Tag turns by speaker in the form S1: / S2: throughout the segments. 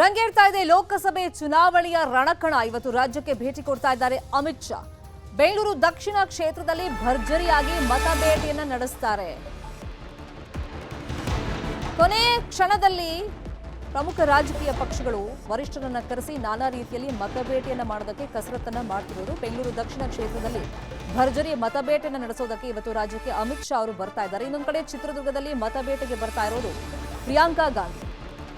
S1: ರಂಗೇರ್ತಾ ಇದೆ, ಲೋಕಸಭೆ ಚುನಾವಣೆಯ ರಣಕಣ. ಇವತ್ತು ರಾಜ್ಯಕ್ಕೆ ಭೇಟಿ ಕೊಡ್ತಾ ಇದ್ದಾರೆ ಅಮಿತ್ ಶಾ. ಬೆಂಗಳೂರು ದಕ್ಷಿಣ ಕ್ಷೇತ್ರದಲ್ಲಿ ಭರ್ಜರಿಯಾಗಿ ಮತಬೇಟೆಯನ್ನ ನಡೆಸ್ತಾರೆ. ಕೊನೆ ಕ್ಷಣದಲ್ಲಿ ಪ್ರಮುಖ ರಾಜಕೀಯ ಪಕ್ಷಗಳು ವರಿಷ್ಠರನ್ನ ಕರೆಸಿ ನಾನಾ ರೀತಿಯಲ್ಲಿ ಮತಬೇಟೆಯನ್ನು ಮಾಡೋದಕ್ಕೆ ಕಸರತ್ತನ್ನ ಮಾಡ್ತಿರೋದು. ಬೆಂಗಳೂರು ದಕ್ಷಿಣ ಕ್ಷೇತ್ರದಲ್ಲಿ ಭರ್ಜರಿ ಮತಬೇಟೆಯನ್ನು ನಡೆಸೋದಕ್ಕೆ ಇವತ್ತು ರಾಜ್ಯಕ್ಕೆ ಅಮಿತ್ ಶಾ ಅವರು ಬರ್ತಾ ಇದ್ದಾರೆ. ಇನ್ನೊಂದು ಕಡೆ ಚಿತ್ರದುರ್ಗದಲ್ಲಿ ಮತಬೇಟೆಗೆ ಬರ್ತಾ ಇರೋದು ಪ್ರಿಯಾಂಕಾ ಗಾಂಧಿ.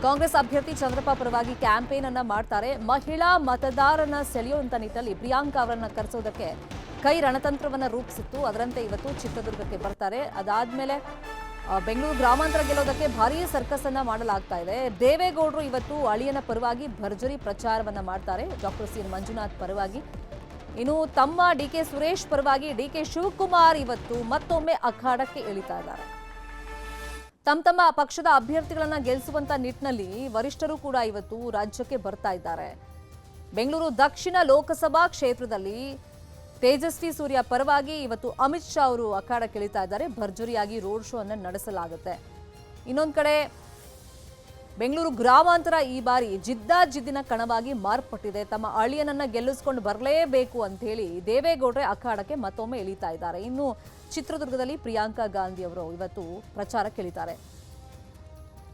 S1: ಕಾಂಗ್ರೆಸ್ ಅಭ್ಯರ್ಥಿ ಚಂದ್ರಪ್ಪ ಪರವಾಗಿ ಕ್ಯಾಂಪೇನ್ ಅನ್ನ ಮಾಡ್ತಾರೆ. ಮಹಿಳಾ ಮತದಾರನ ಸೆಳೆಯುವಂತ ನಿಟ್ಟಲ್ಲಿ ಪ್ರಿಯಾಂಕಾ ಅವರನ್ನ ಕರೆಸೋದಕ್ಕೆ ಕೈ ರಣತಂತ್ರವನ್ನ ರೂಪಿಸಿತ್ತು. ಅದರಂತೆ ಇವತ್ತು ಚಿತ್ರದುರ್ಗಕ್ಕೆ ಬರ್ತಾರೆ. ಅದಾದ್ಮೇಲೆ ಬೆಂಗಳೂರು ಗ್ರಾಮಾಂತರ ಗೆಲ್ಲೋದಕ್ಕೆ ಭಾರೀ ಸರ್ಕಸ್ ಅನ್ನ ಮಾಡಲಾಗ್ತಾ ಇದೆ. ದೇವೇಗೌಡರು ಇವತ್ತು ಅಳಿಯನ ಪರವಾಗಿ ಭರ್ಜರಿ ಪ್ರಚಾರವನ್ನ ಮಾಡ್ತಾರೆ. Doctor C. ಮಂಜುನಾಥ್ ಪರವಾಗಿ. ಇನ್ನು ತಮ್ಮ ಡಿ. ಕೆ. ಸುರೇಶ್ ಪರವಾಗಿ ಡಿ. ಕೆ. ಶಿವಕುಮಾರ್ ಇವತ್ತು ಮತ್ತೊಮ್ಮೆ ಅಖಾಡಕ್ಕೆ ಇಳಿತಾ ಇದ್ದಾರೆ. ತಮ್ಮ ತಮ್ಮ ಪಕ್ಷದ ಅಭ್ಯರ್ಥಿಗಳನ್ನ ಗೆಲ್ಲಿಸುವಂತ ನಿಟ್ಟಿನಲ್ಲಿ ವರಿಷ್ಠರು ಕೂಡ ಇವತ್ತು ರಾಜ್ಯಕ್ಕೆ ಬರ್ತಾ ಇದ್ದಾರೆ. ಬೆಂಗಳೂರು ದಕ್ಷಿಣ ಲೋಕಸಭಾ ಕ್ಷೇತ್ರದಲ್ಲಿ ತೇಜಸ್ವಿ ಸೂರ್ಯ ಪರವಾಗಿ ಇವತ್ತು ಅಮಿತ್ ಶಾ ಅವರು ಅಖಾಡಕ್ಕೆ ಇಳಿತಾ ಇದ್ದಾರೆ. ಭರ್ಜರಿಯಾಗಿ ರೋಡ್ ಶೋ ಅನ್ನು ನಡೆಸಲಾಗುತ್ತೆ. ಇನ್ನೊಂದು ಕಡೆ ಬೆಂಗಳೂರು ಗ್ರಾಮಾಂತರ ಈ ಬಾರಿ ಜಿದ್ದಾಜಿದ್ದಿನ ಕಣವಾಗಿ ಮಾರ್ಪಟ್ಟಿದೆ. ತಮ್ಮ ಅಳಿಯನನ್ನ ಗೆಲ್ಲಿಸ್ಕೊಂಡು ಬರಲೇಬೇಕು ಅಂತ ಹೇಳಿ ದೇವೇಗೌಡ್ರೆ ಅಖಾಡಕ್ಕೆ ಮತ್ತೊಮ್ಮೆ ಇಳಿತಾ ಇದ್ದಾರೆ. ಇನ್ನು ಚಿತ್ರದುರ್ಗದಲ್ಲಿ ಪ್ರಿಯಾಂಕಾ ಗಾಂಧಿ ಅವರು ಇವತ್ತು ಪ್ರಚಾರ ಕೇಳಿದ್ದಾರೆ.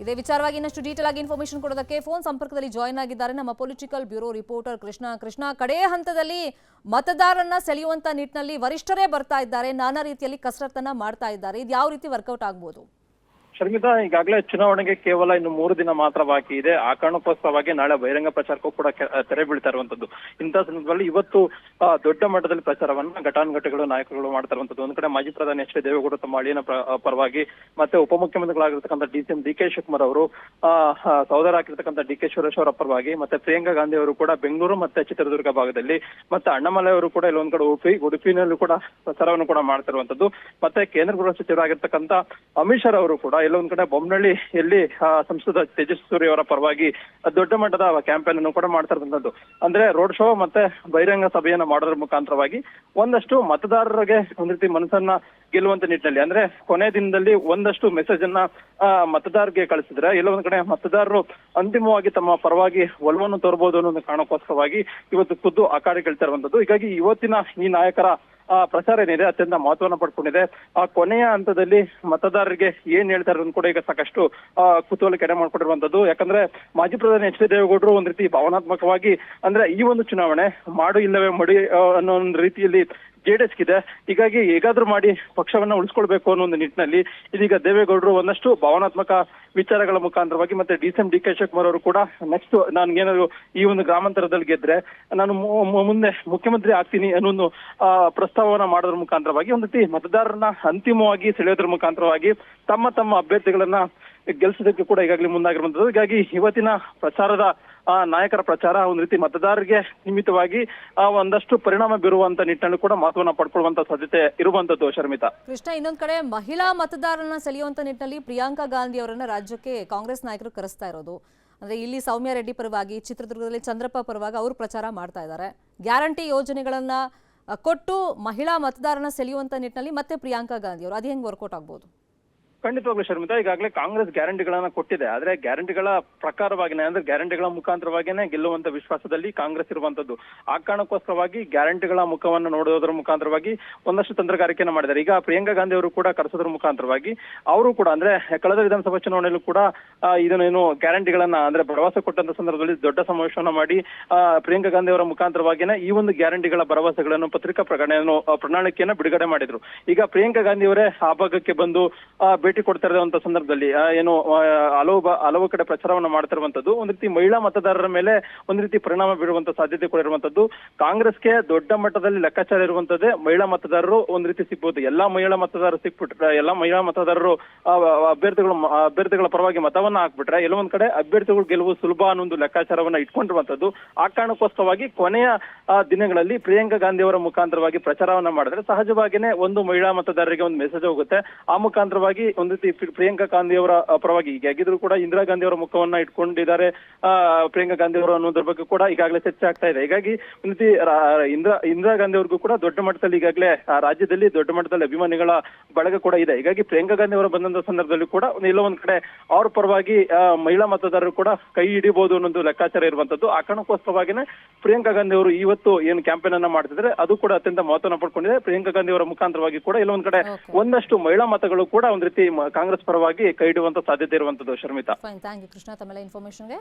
S1: ಇದೇ ವಿಚಾರವಾಗಿ ಇನ್ನಷ್ಟು ಡೀಟೇಲ್ ಆಗಿ ಇನ್ಫಾರ್ಮೇಶನ್ ಕೊಡೋದಕ್ಕೆ ಫೋನ್ ಸಂಪರ್ಕದಲ್ಲಿ ಜಾಯಿನ್ ಆಗಿದ್ದಾರೆ ನಮ್ಮ political bureau reporter Krishna. Krishna, ಕಡೆ ಹಂತದಲ್ಲಿ ಮತದಾರರನ್ನ ಸೆಳೆಯುವಂತ ನಿಟ್ಟಿನಲ್ಲಿ ವರಿಷ್ಠರೇ ಬರ್ತಾ ಇದ್ದಾರೆ. ನಾನಾ ರೀತಿಯಲ್ಲಿ ಕಸರತ್ತನ್ನ ಮಾಡ್ತಾ ಇದ್ದಾರೆ. ಇದು ಯಾವ ರೀತಿ ವರ್ಕೌಟ್ ಆಗ್ಬೋದು?
S2: ಶರ್ಮಿತಾ, ಈಗಾಗಲೇ ಚುನಾವಣೆಗೆ ಕೇವಲ ಇನ್ನು ಮೂರು ದಿನ ಮಾತ್ರ ಬಾಕಿ ಇದೆ. ಆ ಕಾರಣಕ್ಕೋಸ್ಕರವಾಗಿ ನಾಳೆ ಬಹಿರಂಗ ಪ್ರಚಾರಕ್ಕೂ ಕೂಡ ತೆರೆ ಬೀಳ್ತಾ ಇರುವಂತದ್ದು ಇಂತಹ ಸಂದರ್ಭದಲ್ಲಿ ಇವತ್ತು ದೊಡ್ಡ ಮಟ್ಟದಲ್ಲಿ ಪ್ರಚಾರವನ್ನ ಘಟಾನುಘಟಿಗಳು ನಾಯಕರುಗಳು ಮಾಡ್ತಾರಂತದ್ದು. ಒಂದ್ ಕಡೆ ಮಾಜಿ ಪ್ರಧಾನಿ ಎಚ್ ಡಿ ದೇವೇಗೌಡ ತಮ್ಮ ಅಳಿಯನ ಪ್ರ- ಪರವಾಗಿ ಮತ್ತೆ ಉಪಮುಖ್ಯಮಂತ್ರಿಗಳಾಗಿರ್ತಕ್ಕಂಥ D C M D K Shivakumar ಅವರು ಸಹೋದರ ಆಗಿರ್ತಕ್ಕಂಥ ಡಿ ಕೆ ಸುರೇಶ್ ಅವರ ಪರವಾಗಿ ಮತ್ತೆ ಪ್ರಿಯಾಂಕಾ ಗಾಂಧಿ ಅವರು ಕೂಡ ಬೆಂಗಳೂರು ಮತ್ತೆ ಚಿತ್ರದುರ್ಗ ಭಾಗದಲ್ಲಿ ಮತ್ತೆ ಅಣ್ಣಾಮಲೈ ಅವರು ಕೂಡ ಇಲ್ಲೊಂದ್ ಕಡೆ ಉಡುಪಿ, ಉಡುಪಿನಲ್ಲೂ ಕೂಡ ಪ್ರಚಾರವನ್ನು ಕೂಡ ಮಾಡ್ತಿರುವಂತದ್ದು. ಮತ್ತೆ ಕೇಂದ್ರ ಗೃಹ ಸಚಿವರಾಗಿರ್ತಕ್ಕಂಥ ಅಮಿತ್ ಶಾ ಅವರು ಕೂಡ ಇಲ್ಲೊಂದ್ ಕಡೆ ಬೊಮ್ಮನಹಳ್ಳಿಯಲ್ಲಿ ಸಂಸದ ತೇಜಸ್ವಿ ಅವರ ಪರವಾಗಿ ದೊಡ್ಡ ಮಟ್ಟದ ಕ್ಯಾಂಪೇನ್ ಅನ್ನು ಕೂಡ ಮಾಡ್ತಾ ಇರುವಂತದ್ದು ಅಂದ್ರೆ ರೋಡ್ ಶೋ ಮತ್ತೆ ಬಹಿರಂಗ ಸಭೆಯನ್ನ ಮಾಡೋದ್ರ ಮುಖಾಂತರವಾಗಿ ಒಂದಷ್ಟು ಮತದಾರರಿಗೆ ಒಂದ್ ರೀತಿ ಮನಸ್ಸನ್ನ ಗೆಲ್ಲುವಂತ ನಿಟ್ಟಿನಲ್ಲಿ, ಅಂದ್ರೆ ಕೊನೆ ದಿನದಲ್ಲಿ ಒಂದಷ್ಟು ಮೆಸೇಜ್ ಅನ್ನ ಮತದಾರರಿಗೆ ಕಳಿಸಿದ್ರೆ ಎಲ್ಲೊಂದ್ ಕಡೆ ಮತದಾರರು ಅಂತಿಮವಾಗಿ ತಮ್ಮ ಪರವಾಗಿ ಒಲವನ್ನು ತೋರ್ಬೋದು ಅನ್ನೋ ಕಾರಣಕ್ಕೋಸ್ಕರವಾಗಿ ಇವತ್ತು ಖುದ್ದು ಕೇಳ್ತಾ ಇರುವಂತದ್ದು ಹೀಗಾಗಿ ಇವತ್ತಿನ ಈ ನಾಯಕರ ಪ್ರಚಾರ ಏನಿದೆ, ಅತ್ಯಂತ ಮಹತ್ವವನ್ನು ಪಡ್ಕೊಂಡಿದೆ. ಆ ಕೊನೆಯ ಹಂತದಲ್ಲಿ ಮತದಾರರಿಗೆ ಏನ್ ಹೇಳ್ತಾರೆ ಅಂತ ಕೂಡ ಈಗ ಸಾಕಷ್ಟು, ಆ, ಕುತೂಹಲ ಕೆಡೆ ಮಾಡ್ಕೊಂಡಿರುವಂತದ್ದು ಯಾಕಂದ್ರೆ ಮಾಜಿ ಪ್ರಧಾನಿ ಎಚ್ ಡಿ ದೇವೇಗೌಡರು ಒಂದ್ ರೀತಿ ಭಾವನಾತ್ಮಕವಾಗಿ, ಅಂದ್ರೆ ಈ ಒಂದು ಚುನಾವಣೆ ಮಾಡು ಇಲ್ಲವೇ ಮಡಿ ಅನ್ನೋ ಒಂದು ರೀತಿಯಲ್ಲಿ ಜೆಡಿಎಸ್ ಇದೆ ಹೀಗಾಗಿ ಹೇಗಾದ್ರೂ ಮಾಡಿ ಪಕ್ಷವನ್ನ ಉಳಿಸ್ಕೊಳ್ಬೇಕು ಅನ್ನೋ ಒಂದು ನಿಟ್ಟಿನಲ್ಲಿ ಇದೀಗ ದೇವೇಗೌಡರು ಒಂದಷ್ಟು ಭಾವನಾತ್ಮಕ ವಿಚಾರಗಳ ಮುಖಾಂತರವಾಗಿ ಮತ್ತೆ D C M D K Shivakumar ಅವರು ಕೂಡ ನೆಕ್ಸ್ಟ್ ನನ್ಗೇನಾದ್ರು ಈ ಒಂದು ಗ್ರಾಮಾಂತರದಲ್ಲಿ ಗೆದ್ರೆ ನಾನು ಮುಂದೆ ಮುಖ್ಯಮಂತ್ರಿ ಆಗ್ತೀನಿ ಅನ್ನೋ ಒಂದು ಪ್ರಸ್ತಾವವನ್ನ ಮಾಡೋದ್ರ ಮುಖಾಂತರವಾಗಿ ಒಂದು ರೀತಿ ಮತದಾರರನ್ನ ಅಂತಿಮವಾಗಿ ಸೆಳೆಯೋದ್ರ ಮುಖಾಂತರವಾಗಿ ತಮ್ಮ ತಮ್ಮ ಅಭ್ಯರ್ಥಿಗಳನ್ನ ಗೆಲ್ಸೋದಕ್ಕೆ ಕೂಡ ಈಗಾಗಲೇ ಮುಂದಾಗಿರುವಂತದ್ದು ಹೀಗಾಗಿ ಇವತ್ತಿನ ಪ್ರಚಾರದ ಆ ನಾಯಕರ ಪ್ರಚಾರ ಒಂದು ರೀತಿ ಮತದಾರರಿಗೆ ನಿಮಿತ್ತವಾಗಿ ಆ ಒಂದಷ್ಟು ಪರಿಣಾಮ ಬೀರುವಂತ ನಿಟ್ಟಿನಲ್ಲಿ ಕೂಡ ಮಹತ್ವನ ಪಡ್ಕೊಳ್ಳುವಂತ ಸಾಧ್ಯತೆ ಇರುವಂತದ್ದು, ಶರ್ಮಿತಾ.
S1: ಕೃಷ್ಣ, ಇನ್ನೊಂದ್ ಕಡೆ ಮಹಿಳಾ ಮತದಾರರನ್ನ ಸೆಳೆಯುವಂತ ನಿಟ್ಟಿನಲ್ಲಿ ಪ್ರಿಯಾಂಕಾ ಗಾಂಧಿ ಅವರನ್ನ ರಾಜ್ಯಕ್ಕೆ ಕಾಂಗ್ರೆಸ್ ನಾಯಕರು ಕರೆಸ್ತಾ ಇರೋದು. ಅಂದ್ರೆ ಇಲ್ಲಿ ಸೌಮ್ಯ ರೆಡ್ಡಿ ಪರವಾಗಿ, ಚಿತ್ರದುರ್ಗದಲ್ಲಿ ಚಂದ್ರಪ್ಪ ಪರವಾಗಿ ಅವರು ಪ್ರಚಾರ ಮಾಡ್ತಾ ಇದ್ದಾರೆ ಗ್ಯಾರಂಟಿ ಯೋಜನೆಗಳನ್ನ ಕೊಟ್ಟು ಮಹಿಳಾ ಮತದಾರನ ಸೆಳೆಯುವಂತ ನಿಟ್ಟಿನಲ್ಲಿ ಮತ್ತೆ ಪ್ರಿಯಾಂಕಾ ಗಾಂಧಿ ಅವರು. ಅದು ಹೆಂಗ್ ವರ್ಕೌಟ್ ಆಗ್ಬೋದು?
S2: ಖಂಡಿತವಾಗ್ಲೂ ಶರ್ಮಿತಾ, ಈಗಾಗಲೇ ಕಾಂಗ್ರೆಸ್ ಗ್ಯಾರಂಟಿಗಳನ್ನ ಕೊಟ್ಟಿದೆ. ಆದ್ರೆ ಗ್ಯಾರಂಟಿಗಳ ಪ್ರಕಾರವಾಗಿನೇ, ಅಂದ್ರೆ ಗ್ಯಾರಂಟಿಗಳ ಮುಖಾಂತರವಾಗಿನೇ ಗೆಲ್ಲುವಂತ ವಿಶ್ವಾಸದಲ್ಲಿ ಕಾಂಗ್ರೆಸ್ ಇರುವಂತದ್ದು. ಆ ಕಾರಣಕ್ಕೋಸ್ಕರವಾಗಿ ಗ್ಯಾರಂಟಿಗಳ ಮುಖವನ್ನು ನೋಡೋದ್ರ ಮುಖಾಂತರವಾಗಿ ಒಂದಷ್ಟು ತಂತ್ರಗಾರಿಕೆಯನ್ನು ಮಾಡಿದ್ದಾರೆ. ಈಗ ಪ್ರಿಯಾಂಕಾ ಗಾಂಧಿ ಅವರು ಕೂಡ ಕರೆಸೋದ್ರ ಮುಖಾಂತರವಾಗಿ ಅವರು ಕೂಡ, ಅಂದ್ರೆ ಕಳೆದ ವಿಧಾನಸಭಾ ಚುನಾವಣೆಯಲ್ಲೂ ಕೂಡ ಇದನ್ನೇನು ಗ್ಯಾರಂಟಿಗಳನ್ನ, ಅಂದ್ರೆ ಭರವಸೆ ಕೊಟ್ಟಂತ ಸಂದರ್ಭದಲ್ಲಿ ದೊಡ್ಡ ಸಮಾವೇಶವನ್ನು ಮಾಡಿ ಪ್ರಿಯಾಂಕಾ ಗಾಂಧಿ ಅವರ ಮುಖಾಂತರವಾಗಿನೇ ಈ ಒಂದು ಗ್ಯಾರಂಟಿಗಳ ಭರವಸೆಗಳನ್ನು ಪತ್ರಿಕಾ ಪ್ರಕಟಣೆಯನ್ನು ಪ್ರಣಾಳಿಕೆಯನ್ನು ಬಿಡುಗಡೆ ಮಾಡಿದ್ರು. ಈಗ ಪ್ರಿಯಾಂಕಾ ಗಾಂಧಿ ಅವರೇ ಆ ಭಾಗಕ್ಕೆ ಬಂದು ಭೇಟಿ ಕೊಡ್ತಾ ಇರುವಂತ ಸಂದರ್ಭದಲ್ಲಿ ಏನು ಹಲವು ಹಲವು ಕಡೆ ಪ್ರಚಾರವನ್ನು ಮಾಡ್ತಿರುವಂತದ್ದು, ಒಂದ್ ರೀತಿ ಮಹಿಳಾ ಮತದಾರರ ಮೇಲೆ ಒಂದ್ ರೀತಿ ಪರಿಣಾಮ ಬೀರುವಂತ ಸಾಧ್ಯತೆ ಕೂಡ ಇರುವಂತದ್ದು. ಕಾಂಗ್ರೆಸ್ಗೆ ದೊಡ್ಡ ಮಟ್ಟದಲ್ಲಿ ಲೆಕ್ಕಾಚಾರ ಇರುವಂತದ್ದೇ ಮಹಿಳಾ ಮತದಾರರು ಒಂದ್ ರೀತಿ ಸಿಗ್ಬಹುದು ಎಲ್ಲಾ ಮಹಿಳಾ ಮತದಾರರು ಸಿಕ್ಬಿಟ್ರೆ, ಎಲ್ಲಾ ಮಹಿಳಾ ಮತದಾರರು ಅಭ್ಯರ್ಥಿಗಳು ಅಭ್ಯರ್ಥಿಗಳ ಪರವಾಗಿ ಮತವನ್ನ ಹಾಕ್ಬಿಟ್ರೆ ಎಲ್ಲೊಂದ್ ಕಡೆ ಅಭ್ಯರ್ಥಿಗಳು ಗೆಲುವು ಸುಲಭ ಅನ್ನೋ ಒಂದು ಲೆಕ್ಕಾಚಾರವನ್ನ ಇಟ್ಕೊಂಡಿರುವಂತದ್ದು. ಆ ಕಾರಣಕ್ಕೋಸ್ಕರವಾಗಿ ಕೊನೆಯ ದಿನಗಳಲ್ಲಿ ಪ್ರಿಯಾಂಕಾ ಗಾಂಧಿ ಅವರ ಮುಖಾಂತರವಾಗಿ ಪ್ರಚಾರವನ್ನ ಮಾಡಿದ್ರೆ ಸಹಜವಾಗಿನೇ ಒಂದು ಮಹಿಳಾ ಮತದಾರರಿಗೆ ಒಂದು ಮೆಸೇಜ್ ಹೋಗುತ್ತೆ. ಆ ಮುಖಾಂತರವಾಗಿ ಒಂದ್ ರೀತಿ ಪ್ರಿ- ಪ್ರಿಯಾಂಕಾ ಗಾಂಧಿ ಅವರ ಪರವಾಗಿ ಈಗ ಹೇಗಿದ್ರು ಕೂಡ ಇಂದಿರಾ ಗಾಂಧಿ ಅವರ ಮುಖವನ್ನ ಇಟ್ಕೊಂಡಿದ್ದಾರೆ. ಆ ಪ್ರಿಯಾಂಕಾ ಗಾಂಧಿ ಅವರು ಅನ್ನೋದ್ರ ಬಗ್ಗೆ ಕೂಡ ಈಗಾಗಲೇ ಚರ್ಚೆ ಆಗ್ತಾ ಇದೆ. ಹೀಗಾಗಿ ಒಂದ್ ರೀತಿ ಇಂದಿರಾ ಇಂದಿರಾ ಗಾಂಧಿ ಅವ್ರಿಗೂ ಕೂಡ ದೊಡ್ಡ ಮಟ್ಟದಲ್ಲಿ ಈಗಾಗಲೇ ಆ ರಾಜ್ಯದಲ್ಲಿ ದೊಡ್ಡ ಮಟ್ಟದಲ್ಲಿ ಅಭಿಮಾನಿಗಳ ಬಳಗ ಕೂಡ ಇದೆ. ಹೀಗಾಗಿ ಪ್ರಿಯಾಂಕಾ ಗಾಂಧಿ ಅವರು ಬಂದಂತ ಸಂದರ್ಭದಲ್ಲಿ ಕೂಡ ಎಲ್ಲೋ ಒಂದ್ ಕಡೆ ಅವ್ರ ಪರವಾಗಿ ಮಹಿಳಾ ಮತದಾರರು ಕೂಡ ಕೈ ಹಿಡಿಬಹುದು ಅನ್ನೋದು ಲೆಕ್ಕಾಚಾರ ಇರುವಂತದ್ದು. ಆ ಕಾರಣಕ್ಕೋಸ್ಕರವಾಗಿನೇ ಪ್ರಿಯಾಂಕಾ ಗಾಂಧಿ ಅವರು ಇವತ್ತು ಏನು ಕ್ಯಾಂಪೇನ್ ಅನ್ನ ಮಾಡ್ತಿದ್ರೆ ಅದು ಕೂಡ ಅತ್ಯಂತ ಮಹತ್ವನ ಪಡ್ಕೊಂಡಿದೆ. ಪ್ರಿಯಾಂಕಾ ಗಾಂಧಿ ಅವರ ಮುಖಾಂತರವಾಗಿ ಕೂಡ ಎಲ್ಲೊಂದ್ ಒಂದ್ ಕಡೆ ಒಂದಷ್ಟು ಮಹಿಳಾ ಮತಗಳು ಕೂಡ ಒಂದ್ ರೀತಿ ಕಾಂಗ್ರೆಸ್ ಪರವಾಗಿ ಕೈ ಇಡುವಂತ ಸಾಧ್ಯತೆ ಇರುವಂತದ್ದು ಶರ್ಮಿತಾ.
S1: ಯು ಕೃಷ್ಣ. ತಮ್ಮೆಲ್ಲ ಇನ್ಫಾರ್ಮೇಷನ್ಗೆ